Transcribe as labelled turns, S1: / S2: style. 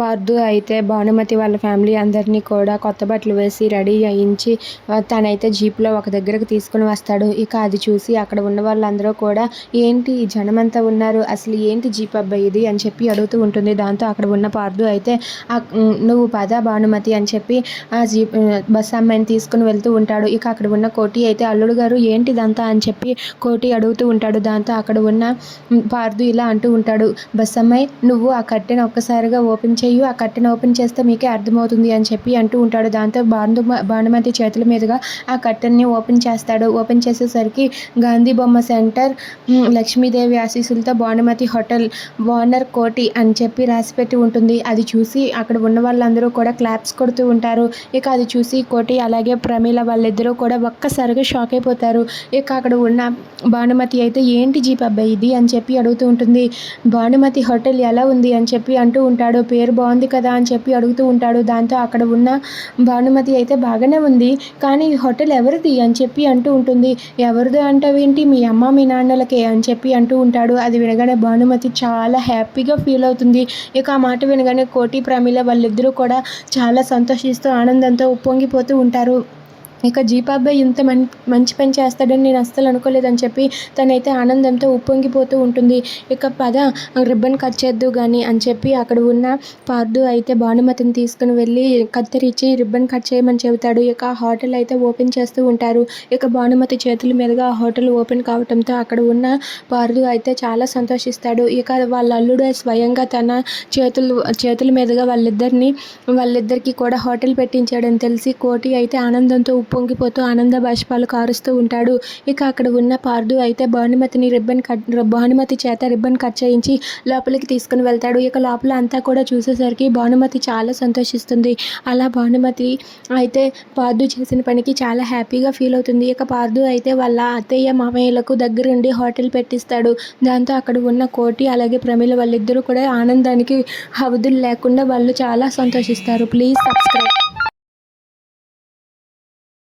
S1: పార్దు అయితే భానుమతి వాళ్ళ ఫ్యామిలీ అందరినీ కూడా కొత్త బట్టలు వేసి రెడీ అయ్యించి తనైతే జీప్లో ఒక దగ్గరకు తీసుకుని వస్తాడు. ఇక అది చూసి అక్కడ ఉన్న వాళ్ళందరూ కూడా ఏంటి జనమంతా ఉన్నారు? అసలు ఏంటి జీప్ అబ్బాయి ఇది? అని చెప్పి అడుగుతూ ఉంటుంది. దాంతో అక్కడ ఉన్న పార్దు అయితే నువ్వు పద భానుమతి అని చెప్పి ఆ జీప్ బస్ అమ్మాయిని తీసుకుని వెళ్తూ ఉంటాడు. ఇక అక్కడ ఉన్న కోటి అయితే అల్లుడు గారు ఏంటి దంతా అని చెప్పి కోటి అడుగుతూ ఉంటాడు. దాంతో అక్కడ ఉన్న పార్దు ఇలా అంటూ ఉంటాడు. బస్ అమ్మాయి నువ్వు ఆ కట్టెను ఒక్కసారిగా ఓపెన్ చేయి. ఆ కట్టెను ఓపెన్ చేస్తే మీకే అర్థమవుతుంది అని చెప్పి అంటూ ఉంటాడు. దాంతో భాను భానుమతి చేతుల మీదుగా ఆ కట్టెన్ని ఓపెన్ చేస్తాడు. ఓపెన్ చేసేసరికి గాంధీ బొమ్మ సెంటర్ లక్ష్మీదేవి ఆశీస్సులతో భానుమతి హోటల్ ఓనర్ కోటి అని చెప్పి రాసిపెట్టి ఉంటుంది. అది చూసి అక్కడ ఉన్న వాళ్ళందరూ కూడా క్లాప్స్ కొడుతూ ఉంటారు. ఇక అది చూసి కోటి అలాగే ప్రమీల వాళ్ళిద్దరూ కూడా ఒక్కసారిగా షాక్ అయిపోతారు. ఇక అక్కడ ఉన్న భానుమతి అయితే ఏంటి జీప్ అబ్బాయి ఇది? అని చెప్పి అడుగుతూ ఉంటుంది. భానుమతి హోటల్ ఎలా ఉంది? అని చెప్పి అంటూ ఉంటాడు. పేరు బాగుంది కదా అని చెప్పి అడుగుతూ ఉంటాడు. దాంతో అక్కడ ఉన్న భానుమతి అయితే బాగానే ఉంది. కానీ హోటల్ ఎవరిది? అని చెప్పి అంటూ ఉంటుంది. ఎవరిది అంటావేంటి? మీ అమ్మ మీ నాన్నలకే అని చెప్పి అంటూ ఉంటాడు. అది వినగానే భానుమతి చాలా హ్యాపీగా ఫీల్ అవుతుంది. ఇక ఆ మాట వినగానే కోటి ప్రమిల వాళ్ళిద్దరూ కూడా చాలా సంతోషిస్తూ ఆనందంతో ఉప్పొంగిపోతూ ఉంటారు. ఇక జీపాబాయ్ ఇంత మం మంచి పని చేస్తాడని నేను అస్సలు అనుకోలేదని చెప్పి తనైతే ఆనందంతో ఉప్పొంగిపోతూ ఉంటుంది. ఇక పద రిబ్బన్ కట్ చేద్దు కానీ అని చెప్పి అక్కడ ఉన్న పార్దు అయితే భానుమతిని తీసుకుని వెళ్ళి కత్తిరించి రిబ్బన్ కట్ చేయమని చెబుతాడు. ఇక ఆ హోటల్ అయితే ఓపెన్ చేస్తూ ఉంటారు. ఇక భానుమతి చేతుల మీదుగా ఆ హోటల్ ఓపెన్ కావడంతో అక్కడ ఉన్న పార్దు అయితే చాలా సంతోషిస్తాడు. ఇక వాళ్ళ అల్లుడు స్వయంగా తన చేతులు చేతుల మీదుగా వాళ్ళిద్దరిని వాళ్ళిద్దరికీ కూడా హోటల్ పెట్టించాడని తెలిసి కోటి అయితే ఆనందంతో పొంగిపోతూ ఆనంద బాష్పాలు కారుస్తూ ఉంటాడు. ఇక అక్కడ ఉన్న పార్దు అయితే భానుమతిని రిబ్బన్ కట్ భానుమతి చేత రిబ్బన్ కట్ చేయించి లోపలికి తీసుకుని వెళ్తాడు. ఇక లోపల అంతా కూడా చూసేసరికి భానుమతి చాలా సంతోషిస్తుంది. అలా భానుమతి అయితే పార్దు చేసిన పనికి చాలా హ్యాపీగా ఫీల్ అవుతుంది. ఇక పార్దు అయితే వాళ్ళ అత్తయ్య మామయ్యలకు దగ్గరుండి హోటల్ పెట్టిస్తాడు. దాంతో అక్కడ ఉన్న కోటి అలాగే ప్రమిళ వాళ్ళిద్దరూ కూడా ఆనందానికి హవదులు లేకుండా వాళ్ళు చాలా సంతోషిస్తారు. Please subscribe